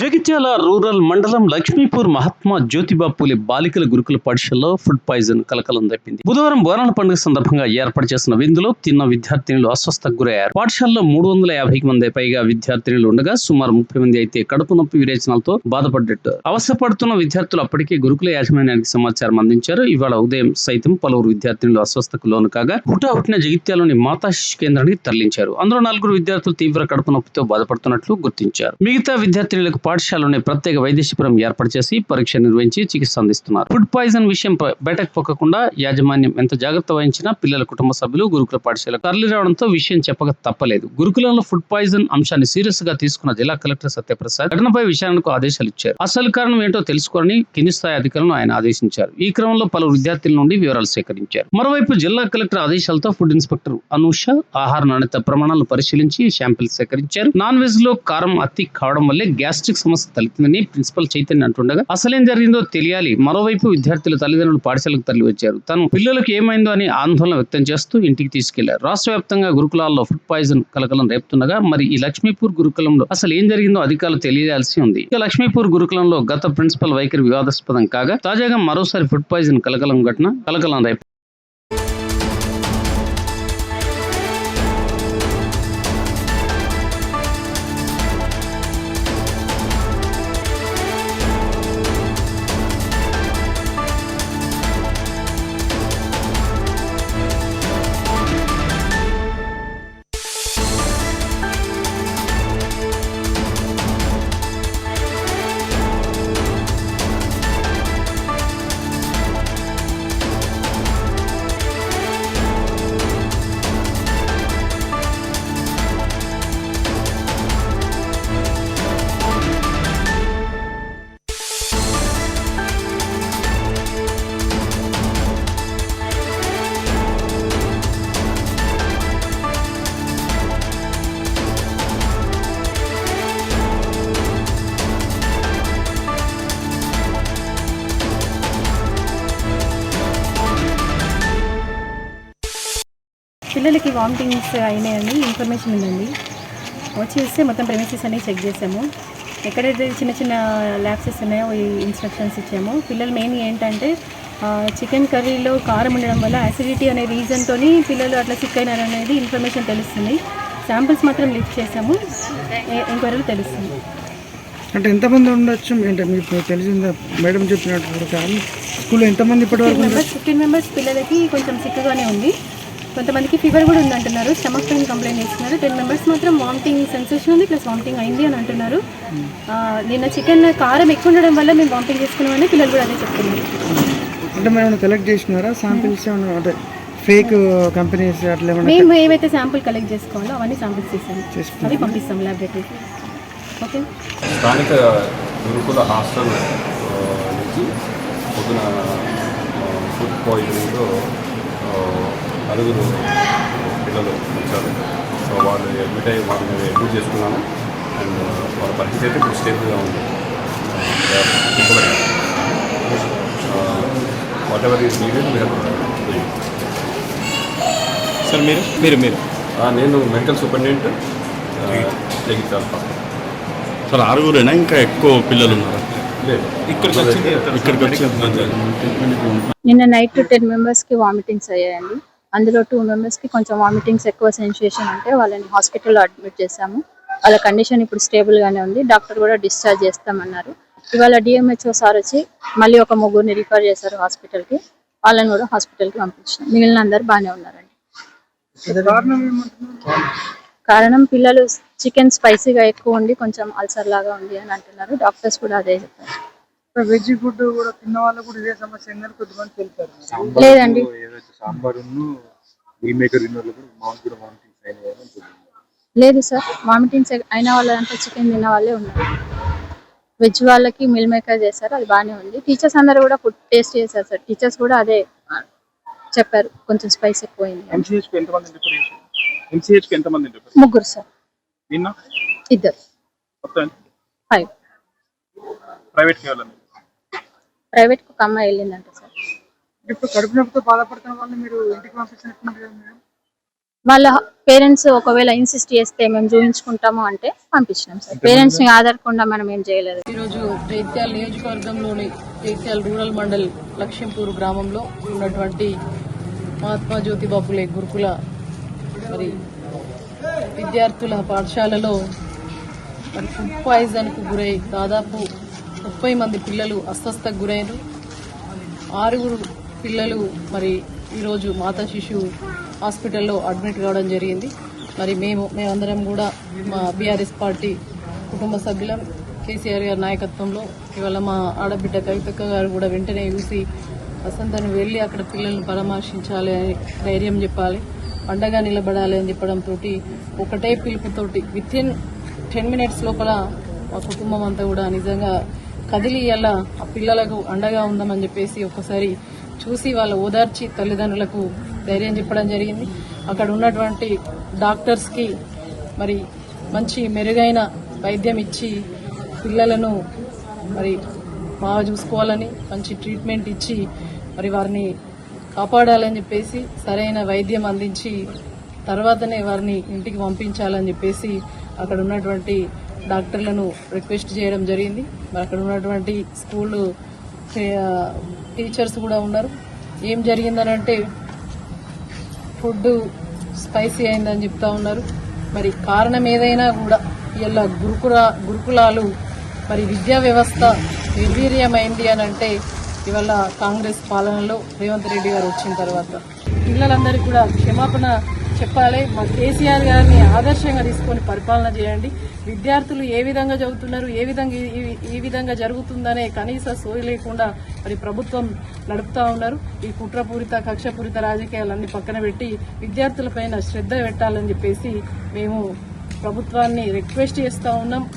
Jagtial rural మండలం లక్ష్మీపూర్ మహాత్మా జ్యోతిబా పూలే బాలికల గురుకుల పాఠశాలలో ఫుడ్ పాయిజన్ కలకలం తప్పింది బుధవారం బోనాల పండుగ సందర్భంగా ఏర్పాటు చేసిన విందులో తిన్న విద్యార్థినులు అస్వస్థకు గురయ్యారు. పాఠశాలలో మూడు వందల యాభై మంది పైగా విద్యార్థినులు ఉండగా సుమారు ముప్పై మంది అయితే కడుపు నొప్పి విరేచనాలతో బాధపడ్డట్టు. అవసరపడుతున్న విద్యార్థులు అప్పటికే గురుకుల యాజమాన్యానికి సమాచారం అందించారు. ఇవాళ ఉదయం సైతం పలువురు విద్యార్థినులు అస్వస్థకు లోను కాగా హుటాహుటిన జగిత్యాలోని మాతా శిశు కేంద్రానికి తరలించారు. అందులో నలుగురు విద్యార్థులు తీవ్ర కడుపు నొప్పితో బాధపడుతున్నట్లు గుర్తించారు. మిగతా విద్యార్థినులకు పాఠశాలలోనే ప్రత్యేక వైద్య శిబిరం ఏర్పాటు చేసి పరీక్ష నిర్వహించి చికిత్స అందిస్తున్నారు. ఫుడ్ పాయిజన్ విషయం బయటకు పొక్కకుండా యాజమాన్యం ఎంత జాగ్రత్త వహించినా పిల్లల కుటుంబ సభ్యులు గురుకుల పాఠశాల తరలి రావడంతో విషయం చెప్పక తప్పలేదు. గురుకులంలో ఫుడ్ పాయిజన్ అంశాన్ని సీరియస్గా తీసుకున్న జిల్లా కలెక్టర్ సత్యప్రసాద్ ఘటనపై విచారణకు ఆదేశాలు ఇచ్చారు అసలు కారణం ఏంటో తెలుసుకోవాలని కింది స్థాయి అధికారులను ఆయన ఆదేశించారు. ఈ క్రమంలో పలు విద్యార్థుల నుండి వివరాలు సేకరించారు. మరోవైపు జిల్లా కలెక్టర్ ఆదేశాలతో ఫుడ్ ఇన్స్పెక్టర్ అనూష ఆహార నాణ్యత ప్రమాణాలను పరిశీలించి శాంపిల్ సేకరించారు. నాన్ వెజ్లో కారం అతి కావడం వల్లే గ్యాస్ ప్లాస్టిక్ సమస్య తలెత్తిందని ప్రిన్సిపల్ చైతన్య అంటుండగా అసలేం జరిగిందో తెలియాలి. మరోవైపు విద్యార్థుల తల్లిదండ్రులు పాఠశాలకు తరలివచ్చారు. తను పిల్లలకు ఏమైందో అని ఆందోళన వ్యక్తం చేస్తూ ఇంటికి తీసుకెళ్ళారు. రాష్ట్ర వ్యాప్తంగా గురుకులాల్లో ఫుడ్ పాయిజన్ కలకలం రేపుతుండగా మరి ఈ లక్ష్మీపూర్ గురుకులంలో అసలు ఏం జరిగిందో అధికారులు తెలియాల్సి ఉంది. ఇక లక్ష్మీపూర్ గురుకులంలో గత ప్రిన్సిపల్ వైఖరి వివాదాస్పదం కాగా తాజాగా మరోసారి ఫుడ్ పాయిజన్ కలకలం ఘటన కలకలం రేపు పిల్లలకి వామిటింగ్స్ అయినాయని ఇన్ఫర్మేషన్ ఉందండి. వచ్చి చూస్తే మొత్తం ప్రెమిసెస్ అన్ని చెక్ చేసాము. ఎక్కడైతే చిన్న చిన్న ల్యాబ్సెస్ ఉన్నాయో ఈ ఇన్స్ట్రక్షన్స్ ఇచ్చాము. పిల్లలు మెయిన్ ఏంటంటే చికెన్ కర్రీలో కారం ఉండడం వల్ల అసిడిటీ అనే రీజన్తో పిల్లలు అట్లా సిక్ అయినారు అనేది ఇన్ఫర్మేషన్ తెలుస్తుంది. శాంపిల్స్ మాత్రం లిఫ్ట్ చేసాము. ఎంక్వైరీలో తెలుస్తుంది. అంటే ఎంతమంది ఉండొచ్చు? అంటే మీకు తెలిసిందా? మేడం చెప్పినట్టు స్కూల్లో ఎంతమంది ఇప్పటి వరకు ఫిఫ్టీన్ మెంబర్స్ ఫిఫ్టీన్ మెంబర్స్ పిల్లలకి కొంచెం సిక్గానే ఉంది. కొంతమందికి ఫీవర్ కూడా ఉంది అంటున్నారు స్టమక్ పెయిన్ కంప్లైంట్ చేస్తున్నారు. టెన్ మెంబర్స్ మాత్రం వామిటింగ్ సెన్సేషన్ ఉంది ప్లస్ వామిటింగ్ అయింది అని అంటున్నారు. ఆ, నిన్న చికెన్ కారం ఎక్కువ ఉండడం వల్ల మేము వామిటింగ్ చేసుకున్నామని పిల్లలు కూడా అదే చెప్తున్నారు. అంటే మేము కలెక్ట్ చేసినారా? శాంపిల్స్ అంటే ఫేక్ కంపెనీస్ అట్లా మేము ఏవైతే శాంపుల్ కలెక్ట్ చేసుకోవాలో అవన్నీ శాంపిల్స్ చేసుకున్నాం. అవి పంపిస్తాం ల్యాబొరేటరీకి ఓకే స్థానిక గురుకుల హాస్టల్ నుంచి పొద్దున ఫుడ్ పాయిజనింగ్తో ఆ, నలుగురు పిల్లలు వచ్చారు. సో వాళ్ళు అడ్మిట్ అయ్యి వాళ్ళని మేము అడ్మిట్ చేసుకున్నాము అండ్ వాళ్ళ పరిస్థితి అయితే ఇప్పుడు స్టేబుల్గా ఉంది. Whatever is needed we sir మీరు? మీరు మీరు. నేను medical superintendent Jagtial hospital sir ఆరుగురేనా? ఇంకా ఎక్కువ పిల్లలు ఉన్నారా? లేదు. ఇక్కడికి వచ్చింది ఇక్కడికి వచ్చి నిన్న నైట్ టెన్ మెంబర్స్కి వామిటింగ్స్ అయ్యాయండి. అందులో టూ మెంబర్స్కి కొంచెం వామిటింగ్స్ ఎక్కువ సెన్సేషన్ ఉంటే వాళ్ళని హాస్పిటల్లో అడ్మిట్ చేశాము. వాళ్ళ కండిషన్ ఇప్పుడు స్టేబుల్గానే ఉంది. డాక్టర్ కూడా డిశ్చార్జ్ చేస్తామన్నారు. ఇవాళ డిఎంహెచ్ఓ సార్ వచ్చి మళ్ళీ ఒక ముగ్గురిని రిఫర్ చేశారు హాస్పిటల్కి వాళ్ళని కూడా హాస్పిటల్కి పంపించాం. మిగిలిన అందరు బాగానే ఉన్నారండి. కారణం పిల్లలు చికెన్ స్పైసీగా ఎక్కువ ఉండి కొంచెం అల్సర్ లాగా ఉంది అని అంటున్నారు. డాక్టర్స్ కూడా అదే చెప్పారు. వెజ్ ఫుడ్ కూడా తిన్న వాళ్ళు కూడా ఇదే సమస్య. లేదండి. ఏదైతే సాంబార్ ఈ మేకర్ తిన్నోళ్ళు కూడా మామూలు కూడా వామిటింగ్స్. లేదు సార్ వామిటింగ్స్ అయిన వాళ్ళంతా చికెన్ తిన్న వాళ్ళే ఉన్నారు. వెజ్ వాళ్ళకి మిల్ మేకర్ చేశారు అది బాగానే ఉంది. టీచర్స్ అందరూ కూడా ఫుడ్ టేస్ట్ చేశారు సార్. టీచర్స్ కూడా అదే చెప్పారు కొంచెం స్పైస్ ఎక్కువైంది. ఎంతమంది ఎంతమంది ముగ్గురు సార్. నిన్న? ఇద్దరు. మొత్తం? ఫైవ్. ప్రైవేట్కి వెళ్ళండి ప్రైవేట్ ఒక అమ్మాయి వెళ్ళిందంట సార్. ఇప్పుడు కడుపు నొప్పితో బాధపడుతున్న వాళ్ళని మీరు ఇంటికి పంపించినట్టున్నారు కదా మేడం? వాళ్ళ పేరెంట్స్ ఒకవేళ ఇన్సిస్ట్ చేస్తే మేము చూపించుకుంటాము అంటే పంపించినాం సార్. పేరెంట్స్ని ఆధారకుండా మనం ఏం చేయలేదు. ఈరోజు జైత్యాల నియోజకవర్గంలోని జైత్యాల రూరల్ మండల్ లక్ష్మీపూర్ గ్రామంలో ఉన్నటువంటి మహాత్మా జ్యోతిబా ఫులే గురుకుల మరి విద్యార్థుల పాఠశాలలో మరి ఫుడ్ పాయిజన్కు గురై దాదాపు ముప్పై మంది పిల్లలు అస్వస్థకు గురైన ఆరుగురు పిల్లలు మరి ఈరోజు మాతా శిశు హాస్పిటల్లో అడ్మిట్ కావడం జరిగింది. మరి మేము మేమందరం కూడా మా బీఆర్ఎస్ పార్టీ కుటుంబ సభ్యులం కేసీఆర్ గారి నాయకత్వంలో ఇవాళ మా ఆడబిడ్డ కవితక్క గారు కూడా వెంటనే చూసి వసంతను వెళ్ళి అక్కడ పిల్లల్ని పరామర్శించాలి అని ధైర్యం చెప్పాలి. పండగ నిలబడాలి అని చెప్పడంతో ఒకటే పిలుపుతోటి విత్ ఇన్ టెన్ మినిట్స్ లోపల మా కుటుంబం అంతా కూడా నిజంగా కదిలి ఇలా ఆ పిల్లలకు అండగా ఉందామని చెప్పేసి ఒకసారి చూసి వాళ్ళు ఓదార్చి తల్లిదండ్రులకు ధైర్యం చెప్పడం జరిగింది. అక్కడ ఉన్నటువంటి డాక్టర్స్కి మరి మంచి మెరుగైన వైద్యం ఇచ్చి పిల్లలను మరి బాగా చూసుకోవాలని మంచి ట్రీట్మెంట్ ఇచ్చి మరి వారిని కాపాడాలని చెప్పేసి సరైన వైద్యం అందించి తర్వాతనే వారిని ఇంటికి పంపించాలని చెప్పేసి అక్కడ ఉన్నటువంటి డాక్టర్లను రిక్వెస్ట్ చేయడం జరిగింది. మరి అక్కడ ఉన్నటువంటి స్కూళ్ళు టీచర్స్ కూడా ఉన్నారు. ఏం జరిగిందనంటే ఫుడ్ స్పైసీ అయిందని చెప్తా ఉన్నారు. మరి కారణం ఏదైనా కూడా ఇలా గురుకుల గురుకులాలు మరి విద్యా వ్యవస్థ నిర్వీర్యమైంది అని అంటే ఇవాళ కాంగ్రెస్ పాలనలో రేవంత్ రెడ్డి గారు వచ్చిన తర్వాత. పిల్లలందరికీ కూడా క్షమాపణ చెప్పాలి. మా కేసీఆర్ గారిని ఆదర్శంగా తీసుకొని పరిపాలన చేయండి. విద్యార్థులు ఏ విధంగా చదువుతున్నారు ఏ విధంగా ఈ- విధంగా జరుగుతుందనే కనీస సోయి లేకుండా మరి ప్రభుత్వం నడుపుతూ ఉన్నారు. ఈ కుట్రపూరిత కక్షపూరిత రాజకీయాలన్నీ పక్కన పెట్టి విద్యార్థులపైన శ్రద్ధ పెట్టాలని చెప్పేసి మేము ప్రభుత్వాన్ని రిక్వెస్ట్ చేస్తూ ఉన్నాం.